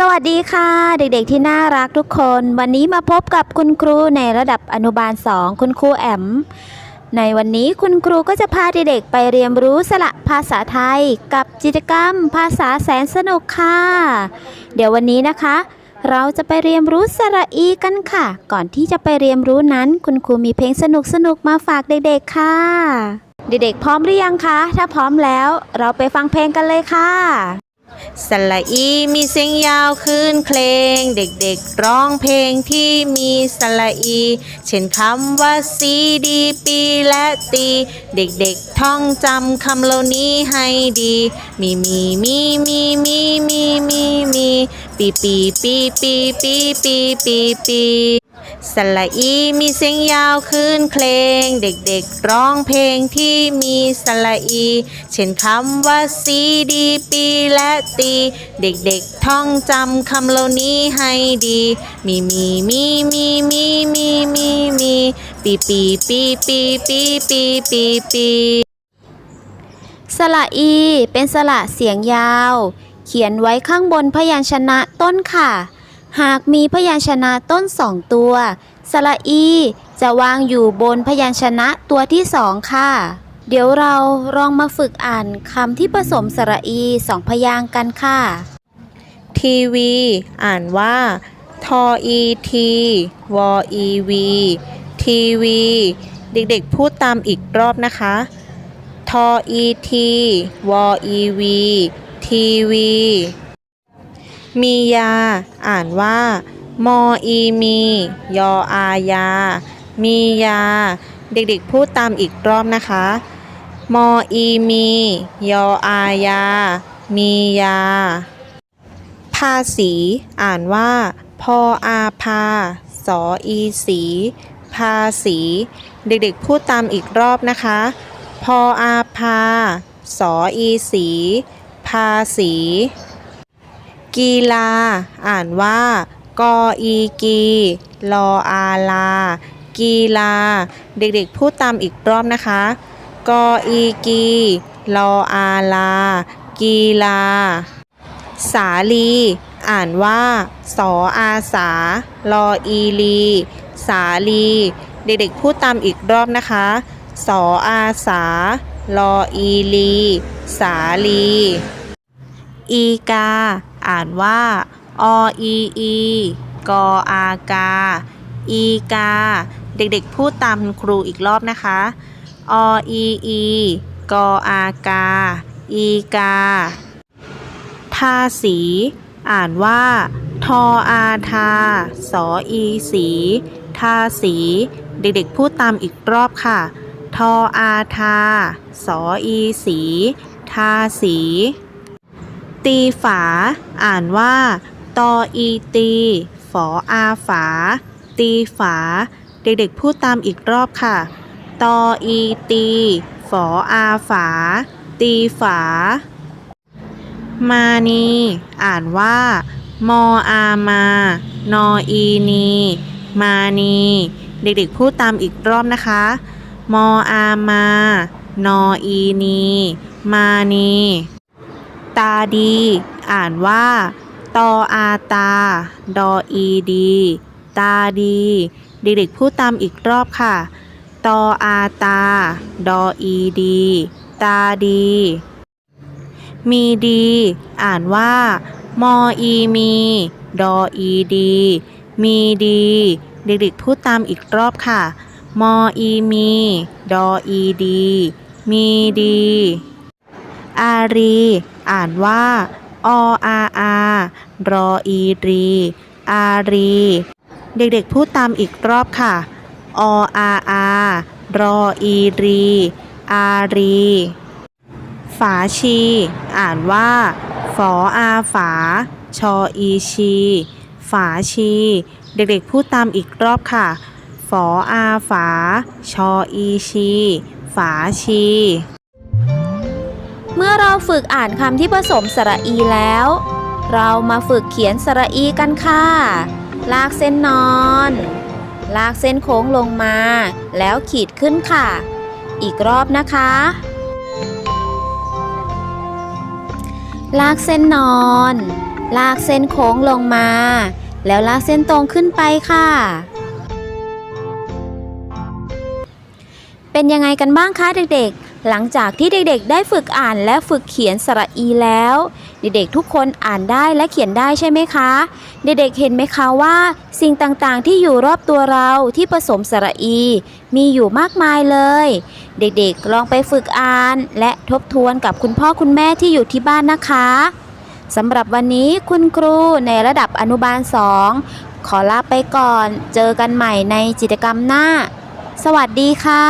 สวัสดีค่ะ เด็กๆที่น่ารักทุกคน วันนี้มาพบกับคุณครูในระดับอนุบาล 2 คุณครูแอม ในวันนี้คุณครูก็จะพาเด็กๆไปเรียนรู้สระภาษาไทย กับกิจกรรมภาษาแสนสนุกค่ะ เดี๋ยววันนี้นะคะ เราจะไปเรียนรู้สระอีกันค่ะ ก่อนที่จะไปเรียนรู้นั้นคุณครูมีเพลงสนุกๆมาฝากเด็กๆค่ะ เด็กๆพร้อมหรือยังคะถ้าพร้อมแล้ว เราไปฟังเพลงกันเลยค่ะ สระอีมีเสียงยาวขึ้นเพลง เด็กๆร้องเพลงที่มีสระอี เช่นคำว่าซีดีปีและตี เด็กๆท่องจำคำเหล่านี้ให้ดี มีมีมีมีมีมีมีมีปีปีปีปีปีปีปีปี สระอีมีเสียงยาวขึ้นเพลง เด็กๆร้องเพลงที่มีสระอี เช่นคำว่าซีดีปีและตี เด็กๆท่องจำคำเหล่านี้ให้ดี มีมีมีมีมีมีมีมีปีปีปีปีปีปีปีปีสระอีเป็นสระเสียงยาว เขียนไว้ข้างบนพยัญชนะต้นค่ะ หากมีพยัญชนะต้นสองตัว สระอี จะวางอยู่บนพยัญชนะตัวที่สองค่ะ เดี๋ยวเราลองมาฝึกอ่านคำที่ผสมสระอีสองพยางค์กันค่ะ ทีวี อ่านว่า ทออีทีวอีวีทีวี เด็กๆพูดตามอีกรอบนะคะ ทออีทีวออีวีทีวี มียา อ่านว่า มออีมี ยออายา มียา เด็กๆพูดตามอีกรอบนะคะ มออีมี ยออายา มียา ภาษี อ่านว่า พออาภา สออีสี ภาษี เด็กๆพูดตามอีกรอบนะคะ พออาภา สออีสี ภาษี กีฬา อ่านว่ากออีกีลออาลา กีฬา เด็กๆพูดตามอีกรอบนะคะ กออีกีลออาลา กีฬา สาลี อ่านว่า สออาสา ลออีลี สาลี เด็กๆพูดตามอีกรอบนะคะ สออาสา ลออีลี สาลี อีกา อ่านว่า ออีอีกออากา อีกา เด็กๆพูดตามคุณครูอีกรอบนะคะ ออีอีกออากา อีกา ทาสี อ่านว่า ทออาทา สออีสี ทาสี เด็กๆพูดตามอีกรอบค่ะ ทออาทา สออีสี ทาสี ตีฝา อ่านว่า ตออีตี ฝออาฝา ตีฝา เด็กๆ พูดตามอีกรอบค่ะ ตออีตี ฝออาฝา ตีฝา มานี อ่านว่า มออา มา นออีนี มานี เด็กๆ พูดตามอีกรอบนะคะ มออา มา นออีนี มานี ตาดี อ่านว่า ตออาตา ดออีดี ตาดี เด็กๆพูดตามอีกรอบค่ะ ตออาตา ดออีดี ตาดี มีดี อ่านว่า มออีมี ดออีดี มีดี เด็กๆพูดตามอีกรอบค่ะ มออีมี ดออีดี มีดีอารี อ่านว่า ออาอารออีรีอารี เด็กๆพูดตามอีกรอบค่ะ ออาอารออีรีอารี ฝาชี อ่านว่า ฝออาฝา ชออีชี ฝาชี เด็กๆพูดตามอีกรอบค่ะ ฝออาฝา ชออีชี ฝาชี เมื่อเราฝึกอ่านคำที่ผสมสระอีแล้ว เรามาฝึกเขียนสระอีกันค่ะ ลากเส้นนอน ลากเส้นโค้งลงมา แล้วขีดขึ้นค่ะ อีกรอบนะคะ ลากเส้นนอน ลากเส้นโค้งลงมา แล้วลากเส้นตรงขึ้นไปค่ะ เป็นยังไงกันบ้างคะเด็กๆ หลังจากที่เด็กๆ ได้ฝึกอ่านและฝึกเขียนสระอีแล้ว เด็กๆทุกคนอ่านได้และเขียนได้ใช่ไหมคะ เด็กๆเห็นไหมคะว่า สิ่งต่างๆที่อยู่รอบตัวเราที่ผสมสระอี มีอยู่มากมายเลย เด็กๆลองไปฝึกอ่าน และทบทวนกับคุณพ่อคุณแม่ที่อยู่ที่บ้านนะคะสำหรับวันนี้คุณครูในระดับอนุบาล 2 ขอลาไปก่อน เจอกันใหม่ในกิจกรรมหน้า สวัสดีค่ะ